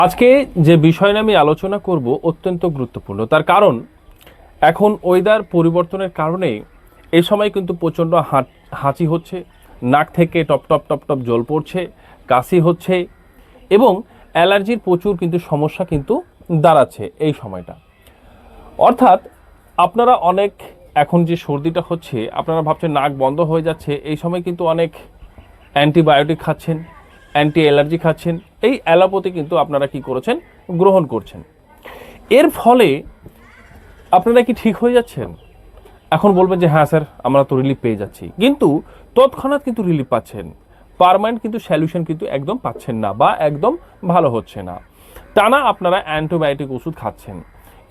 আজকে যে বিষয় নিয়ে আমি আলোচনা করব অত্যন্ত গুরুত্বপূর্ণ, তার কারণ এখন ওয়েদার পরিবর্তনের কারণে এই সময় কিন্তু প্রচণ্ড হাঁচি হচ্ছে, নাক থেকে টপ টপ টপ টপ জল পড়ছে, কাশি হচ্ছে এবং অ্যালার্জির প্রচুর কিন্তু সমস্যা কিন্তু দাঁড়াচ্ছে এই সময়টা। অর্থাৎ আপনারা অনেক এখন যে সর্দিটা হচ্ছে, আপনারা ভাবছেন নাক বন্ধ হয়ে যাচ্ছে, এই সময় কিন্তু অনেক অ্যান্টিবায়োটিক খাচ্ছেন অ্যান্টি অ্যালার্জি খাচ্ছেন এই অ্যালোপ্যাথি কিন্তু আপনারা কি করেছেন? গ্রহণ করছেন। এর ফলে আপনারা কি ঠিক হয়ে যাচ্ছেন? এখন বলবেন যে হ্যাঁ স্যার, আমরা তো রিলিফ পেয়ে যাচ্ছি। কিন্তু তৎক্ষণাৎ কিন্তু রিলিফ পাচ্ছেন। পারমানেন্ট কিন্তু সলিউশন কিন্তু একদম পাচ্ছেন না বা একদম ভালো হচ্ছে না। টানা আপনারা অ্যান্টিবায়োটিক ওষুধ খাচ্ছেন।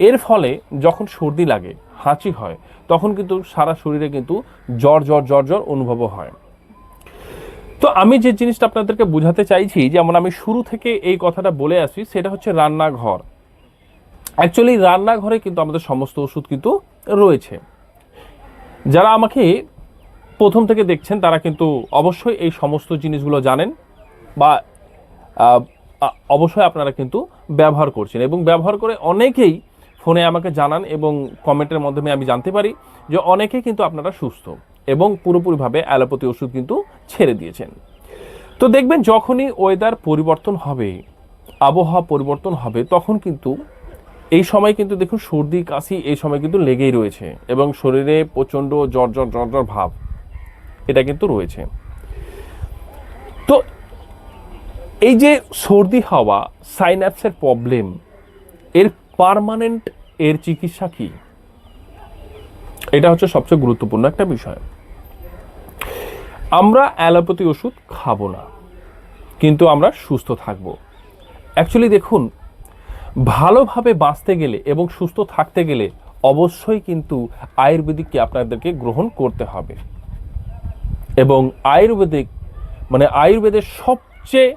এর ফলে যখন সর্দি লাগে, হাঁচি হয়, তখন কিন্তু সারা শরীরে কিন্তু জ্বর জ্বর জ্বর জ্বর অনুভব হয়। তো আমি যে জিনিসটা আপনাদেরকে বোঝাতে চাইছি, যেমন আমি শুরু থেকে এই কথাটা বলে আসি, সেটা হচ্ছে রান্নাঘর। অ্যাকচুয়ালি রান্নাঘরে কিন্তু আমাদের সমস্ত ওষুধ কিন্তু রয়েছে। যারা আমাকে প্রথম থেকে দেখছেন, তারা কিন্তু অবশ্যই এই সমস্ত জিনিসগুলো জানেন বা অবশ্যই আপনারা কিন্তু ব্যবহার করছেন এবং ব্যবহার করে অনেকেই ফোনে আমাকে জানান এবং কমেন্টের মাধ্যমে আমি জানতে পারি যে অনেকে কিন্তু আপনারা সুস্থ। এবং পুরোপুরিভাবে অ্যালোপ্যাথি ওষুধ কিন্তু ছেড়ে দিয়েছেন। তো দেখবেন যখনই ওয়েদার পরিবর্তন হবে, আবহাওয়া পরিবর্তন হবে, তখন কিন্তু এই সময় কিন্তু দেখুন সর্দি, কাশি এই সময় কিন্তু লেগেই রয়েছে এবং শরীরে প্রচণ্ড জ্বর জ্বর জ্বর জ্বর ভাব এটা কিন্তু রয়েছে। তো এই যে সর্দি হওয়া সাইন্যাপসের প্রবলেম এর পার্মানেন্ট এর চিকিৎসা কি? এটা হচ্ছে সবচেয়ে গুরুত্বপূর্ণ একটা বিষয়। আমরা অ্যালোপ্যাথি ওষুধ খাব না, কিন্তু আমরা সুস্থ থাকব। অ্যাকচুয়ালি দেখুন, ভালোভাবে বাঁচতে গেলে এবং সুস্থ থাকতে গেলে অবশ্যই কিন্তু আয়ুর্বেদিককে আপনাদেরকে গ্রহণ করতে হবে। এবং আয়ুর্বেদিক মানে আয়ুর্বেদের সবচেয়ে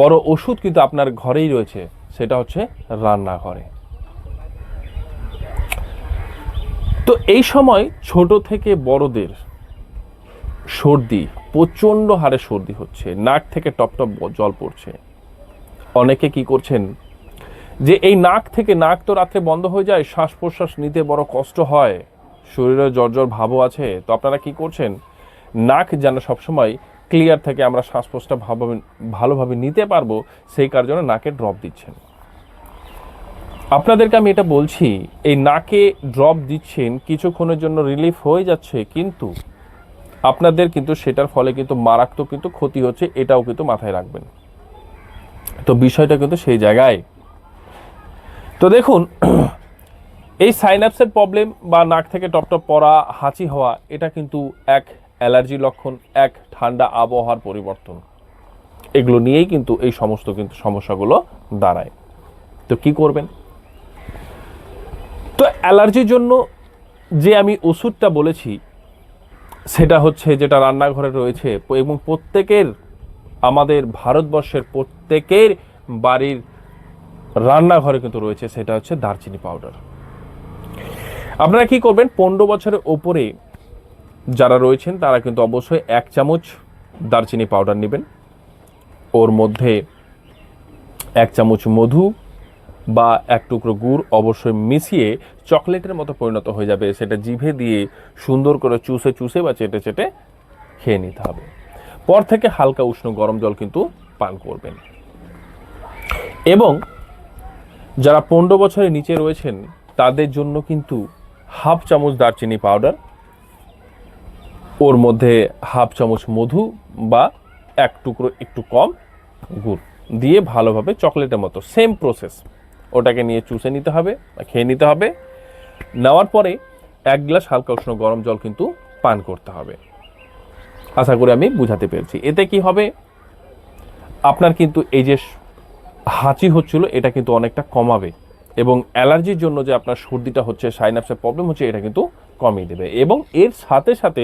বড় ওষুধ কিন্তু আপনার ঘরেই রয়েছে, সেটা হচ্ছে রান্নাঘরে। তো এই সময় ছোট থেকে বড়দের সর্দি, প্রচণ্ড হারে সর্দি হচ্ছে। নাক থেকে টপ টপ জল পড়ছে। অনেকে কি করছেন? যে এই নাক থেকে নাক তো রাত্রে বন্ধ হয়ে যায় শ্বাস প্রশ্বাস নিতে বড় কষ্ট হয়, শরীরে জ্বর ভাবও আছে। তো আপনারা কি করছেন? নাক যেন সবসময় ক্লিয়ার থাকে আমরা শ্বাস প্রশ্বাস ভাবে, ভালোভাবে নিতে পারব, সেই কার জন্য নাকে ড্রপ দিচ্ছেন। আপনাদেরকে আমি এটা বলছি, এই নাকে ড্রপ দিচ্ছেন কিছুক্ষণের জন্য রিলিফ হয়ে যাচ্ছে, কিন্তু আপনাদের কিন্তু সেটার ফলে কিন্তু মারাত্মক কিন্তু ক্ষতি হচ্ছে, এটাও কিন্তু মাথায় রাখবেন। তো বিষয়টা কিন্তু সেই জায়গায়। তো দেখুন, এই সাইনাপসের প্রবলেম বা নাক থেকে টপটপ পড়া, হাঁচি হওয়া, এটা কিন্তু এক অ্যালার্জি লক্ষণ, এক ঠান্ডা আবহাওয়ার পরিবর্তন। এগুলো নিয়েই কিন্তু এই সমস্ত কিন্তু সমস্যাগুলো দাঁড়ায়। তো কি করবেন? তো অ্যালার্জির জন্য যে আমি ওষুধটা বলেছি সেটা হচ্ছে যেটা রান্নাঘরে রয়েছে এবং প্রত্যেকের, আমাদের ভারতবর্ষের প্রত্যেকের বাড়ির রান্নাঘরে কিন্তু রয়েছে সেটা হচ্ছে দারচিনি পাউডার। আপনারা কি করবেন? পনেরো বছরের ওপরে যারা রয়েছেন তারা কিন্তু অবশ্যই এক চামচ দারচিনি পাউডার নেবেন। ওর মধ্যে এক চামচ মধু বা এক টুকরো গুড় অবশ্যই মিশিয়ে চকলেটের মতো পরিণত হয়ে যাবে। সেটা জিভে দিয়ে সুন্দর করে চুষে চুষে বা চেটে চেটে খেয়ে নিতে হবে। পর থেকে হালকা উষ্ণ গরম জল কিন্তু পান করবেন। এবং যারা পনেরো বছরের নিচে রয়েছেন, তাদের জন্য কিন্তু হাফ চামচ দারচিনি পাউডার, ওর মধ্যে হাফ চামচ মধু বা এক টুকরো একটু কম গুড় দিয়ে ভালোভাবে চকলেটের মতো সেম প্রসেস ওটাকে নিয়ে চুষে নিতে হবে বা খেয়ে নিতে হবে। নেওয়ার পরে এক গ্লাস হালকা উষ্ণ গরম জল কিন্তু পান করতে হবে। আশা করি আমি বুঝাতে পেরেছি। এতে কি হবে? আপনার কিন্তু এই যে হাঁচি হচ্ছিল, এটা কিন্তু অনেকটা কমাবে এবং অ্যালার্জির জন্য যে আপনার সর্দিটা হচ্ছে, সাইনাপসের প্রবলেম হচ্ছে, এটা কিন্তু কমিয়ে দেবে এবং এর সাথে সাথে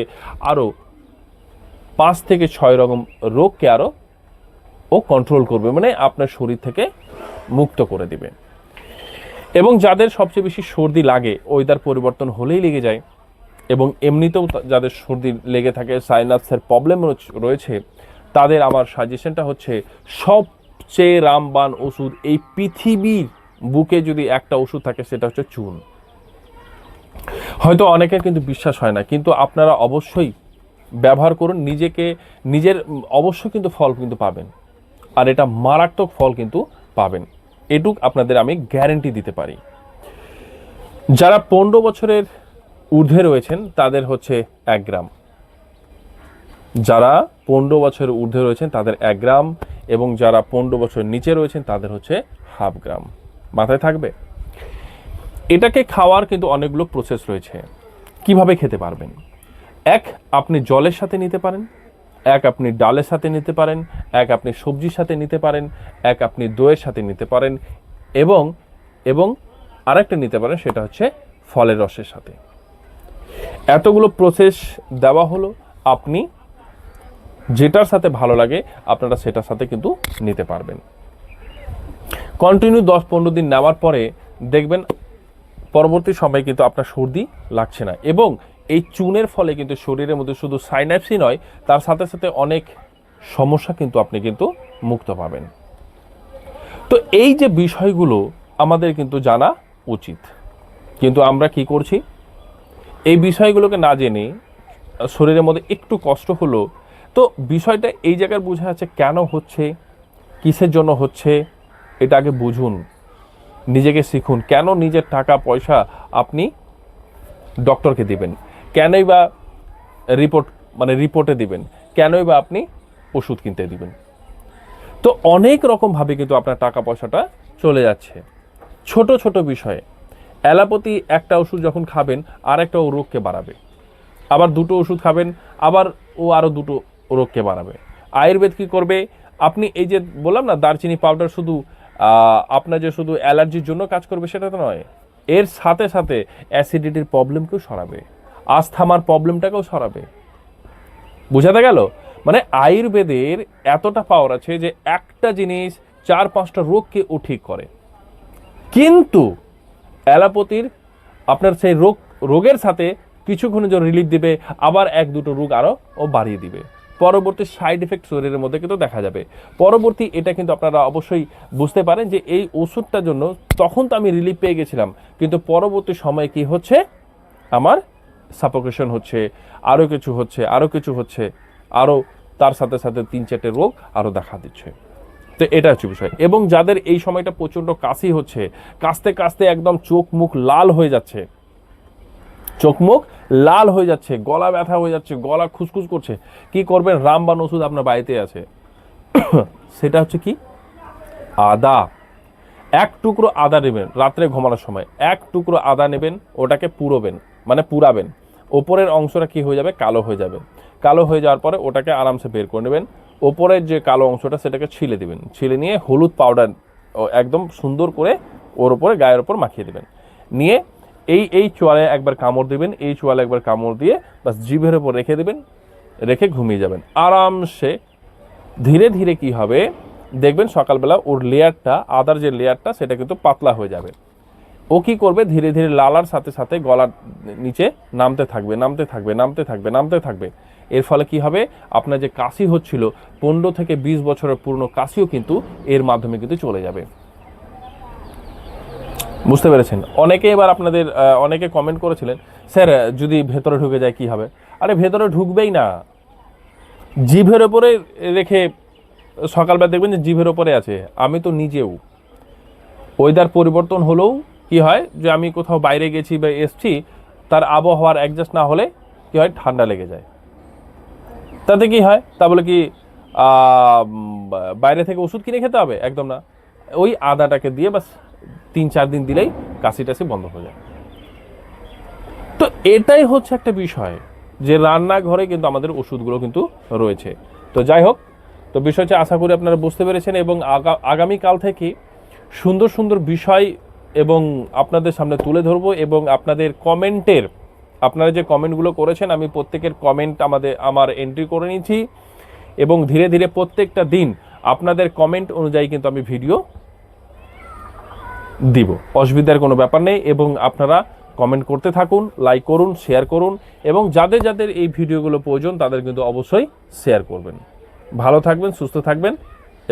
আরও পাঁচ থেকে ছয় রকম রোগকে আরও ও কন্ট্রোল করবে মানে আপনার শরীর থেকে মুক্ত করে দিবে। এবং যাদের সবচেয়ে বেশি সর্দি লাগে ওয়েদার পরিবর্তন হলেই লেগে যায়। এবং এমনিতেও যাদের সর্দি লেগে থাকে সাইনাসের প্রবলেম রয়েছে, তাদের আমার সাজেশনটা হচ্ছে, সবচেয়ে রামবান ওষুধ এই পৃথিবীর বুকে যদি একটা ওষুধ থাকে, সেটা হচ্ছে চুন হয়তো অনেকের কিন্তু বিশ্বাস হয় না, কিন্তু আপনারা অবশ্যই ব্যবহার করুন, নিজেকে, নিজের অবশ্যই কিন্তু ফল কিন্তু পাবেন। আর এটা মারাত্মক ফল কিন্তু পাবেন। এটুক আপনাদের আমি গ্যারেন্টি দিতে পারি। যারা পনেরো বছরের ঊর্ধ্বে রয়েছেন, তাদের হচ্ছে এক গ্রাম। যারা পনেরো বছরের ঊর্ধ্বে রয়েছেন, তাদের এক গ্রাম এবং যারা পনেরো বছরের নিচে রয়েছেন, তাদের হচ্ছে হাফ গ্রাম। মাথায় থাকবে? এটাকে খাওয়ার কিন্তু অনেকগুলো প্রসেস রয়েছে। কীভাবে খেতে পারবেন? এক, আপনি জলের সাথে নিতে পারেন। এক আপনি ডালের সাথে নিতে পারেন, এক আপনি সবজির সাথে নিতে পারেন, এক আপনি দইয়ের সাথে নিতে পারেন এবং এবং আরেকটা নিতে পারেন, সেটা হচ্ছে ফলের রসের সাথে। এতগুলো প্রসেস দেওয়া হলো, আপনি যেটার সাথে ভালো লাগে আপনারা সেটার সাথে কিন্তু নিতে পারবেন। কন্টিনিউ দশ পনেরো দিন নেওয়ার পরে দেখবেন পরবর্তী সময়ে কিন্তু আপনার সর্দি লাগছে না এবং এই চুনের ফলে কিন্তু শরীরের মধ্যে শুধু সাইনাপসই নয়, তার সাথে সাথে অনেক সমস্যা কিন্তু আপনি কিন্তু মুক্ত পাবেন। তো এই যে বিষয়গুলো আমাদের কিন্তু জানা উচিত। কিন্তু আমরা কি করছি? এই বিষয়গুলোকে না জেনে শরীরের মধ্যে একটু কষ্ট হলো, তো বিষয়টা এই জায়গায় বোঝা যাচ্ছে কেন হচ্ছে, কিসের জন্য হচ্ছে, এটা আগে বুঝুন, নিজেকে শিখুন। কেন নিজের টাকা পয়সা আপনি ডক্টরকে দিবেন? কেনই বা রিপোর্ট মানে রিপোর্টে দিবেন? কেনই বা আপনি ওষুধ কিনতে দিবেন? তো অনেক রকমভাবে কিন্তু আপনার টাকা পয়সাটা চলে যাচ্ছে। ছোট ছোট বিষয়ে। অ্যালাপতি একটা ওষুধ যখন খাবেন আর একটা ও রোগকে বাড়াবে। আবার দুটো ওষুধ খাবেন, আবার ও আরও দুটো রোগকে বাড়াবে। আয়ুর্বেদ কি করবে? আপনি এই যে বললাম না, দারচিনি পাউডার শুধু আপনার যে শুধু অ্যালার্জির জন্য কাজ করবে সেটা তো নয়। এর সাথে সাথে অ্যাসিডিটির প্রবলেমকেও সরাবে আস্থামার প্রবলেমটাকেও সরাবে। বোঝাতে গেল? মানে আয়ুর্বেদের এতটা পাওয়ার আছে যে একটা জিনিস চার পাঁচটা রোগকে ও ঠিক করে। কিন্তু অ্যালোপ্যাথির আপনার সেই রোগ, রোগের সাথে কিছুক্ষণের জন্য রিলিফ দিবে, আবার এক দুটো রোগ আরও ও বাড়িয়ে দিবে। পরবর্তী সাইড এফেক্ট শরীরের মধ্যে কিন্তু দেখা যাবে। পরবর্তী এটা কিন্তু আপনারা অবশ্যই বুঝতে পারেন যে এই ওষুধটার জন্য তখন তো আমি রিলিফ পেয়ে গেছিলাম। কিন্তু পরবর্তী সময়ে কি হচ্ছে? আমার সাপোকেশন হচ্ছে আরও কিছু হচ্ছে আরও কিছু হচ্ছে আরও তার সাথে সাথে তিন চারটে রোগ আরও দেখা দিচ্ছে। তো এটা হচ্ছে বিষয়। এবং যাদের এই সময়টা প্রচণ্ড কাশি হচ্ছে, কাশতে কাশতে একদম চোখ মুখ লাল হয়ে যাচ্ছে, চোখ মুখ লাল হয়ে যাচ্ছে, গলা ব্যথা হয়ে যাচ্ছে, গলা খুসখুস করছে, কি করবেন? রামবান ওষুধ আপনার বাড়িতে আছে। সেটা হচ্ছে কি? আদা। এক টুকরো আদা নেবেন রাত্রে ঘুমানোর সময়। এক টুকরো আদা নেবেন, ওটাকে পুরোবেন। মানে পুরাবেন। ওপরের অংশটা কি হয়ে যাবে? কালো হয়ে যাবে। কালো হয়ে যাওয়ার পরে ওটাকে আরামসে বের করে নেবেন। ওপরের যে কালো অংশটা, সেটাকে ছিলে দিবেন। ছিলে নিয়ে হলুদ পাউডার একদম সুন্দর করে ওর ওপরে গায়ের ওপর মাখিয়ে দেবেন। নিয়ে এই এই চোয়ালে একবার কামড় দিবেন, এই চোয়ালে একবার কামড় দিয়ে বাস জিভের ওপর রেখে দেবেন, রেখে ঘুমিয়ে যাবেন। আরামসে ধীরে ধীরে কি হবে? দেখবেন সকালবেলা ওর লেয়ারটা আদার যে লেয়ারটা সেটা কিন্তু পাতলা হয়ে যাবে। ও কি করবে? ধীরে ধীরে লালার সাথে সাথে গলার নিচে নামতে থাকবে নামতে থাকবে নামতে থাকবে নামতে থাকবে। এর ফলে কি হবে? আপনার যে কাশি হচ্ছিল, পনেরো থেকে বিশ বছরের পুরনো কাশিও কিন্তু এর মাধ্যমে কিন্তু চলে যাবে। বুঝতে পেরেছেন? অনেকে এবার আপনাদের অনেকে কমেন্ট করেছিলেন, স্যার, যদি ভেতরে ঢুকে যায় কি হবে? আরে, ভেতরে ঢুকবেই না। জিভের ওপরে রেখে সকালবেলা দেখবেন যে জিভের ওপরে আছে। আমি তো নিজেও। ওয়েদার পরিবর্তন হলেও কি হয়? যে আমি কোথাও বাইরে গেছি বা এসছি, তার আবহাওয়ার অ্যাডজাস্ট না হলে কি হয়? ঠান্ডা লেগে যায়। তাতে কি হয়? তা বলে কি বাইরে থেকে ওষুধ কিনে খেতে হবে? একদম না। ওই আদাটাকে দিয়ে বাস তিন চার দিন দিলেই কাশি টাশি বন্ধ হয়ে যায়। তো এটাই হচ্ছে একটা বিষয় যে রান্নাঘরে কিন্তু আমাদের ওষুধগুলো কিন্তু রয়েছে। তো যাই হোক, তো বিষয়টা আশা করি আপনারা বুঝতে পেরেছেন এবং আগা- আগামীকাল থেকে সুন্দর সুন্দর বিষয় এবং আপনাদের সামনে তুলে ধরবো এবং আপনাদের কমেন্টের, আপনারা যে কমেন্টগুলো করেছেন, আমি প্রত্যেকের কমেন্ট আমাদের, আমার এন্ট্রি করে নিয়েছি এবং ধীরে ধীরে প্রত্যেকটা দিন আপনাদের কমেন্ট অনুযায়ী কিন্তু আমি ভিডিও দিব। অসুবিধার কোনো ব্যাপার নেই এবং আপনারা কমেন্ট করতে থাকুন লাইক করুন শেয়ার করুন এবং যাদের যাদের এই ভিডিওগুলো প্রয়োজন তাদের কিন্তু অবশ্যই শেয়ার করবেন। ভালো থাকবেন, সুস্থ থাকবেন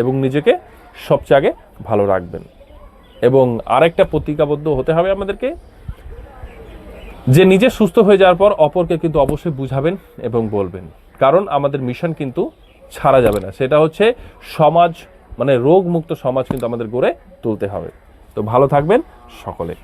এবং নিজেকে সবচেয়ে আগে ভালো রাখবেন। এবং আরেকটা প্রতিজ্ঞাবদ্ধ হতে হবে আমাদেরকে। যে নিজে সুস্থ হয়ে যাওয়ার পর অপরকে কিন্তু অবশ্যই বুঝাবেন এবং বলবেন। কারণ আমাদের মিশন কিন্তু ছাড়া যাবে না। সেটা হচ্ছে সমাজ মানে রোগমুক্ত সমাজ কিন্তু আমাদের গড়ে তুলতে হবে। তো ভালো থাকবেন সকলে।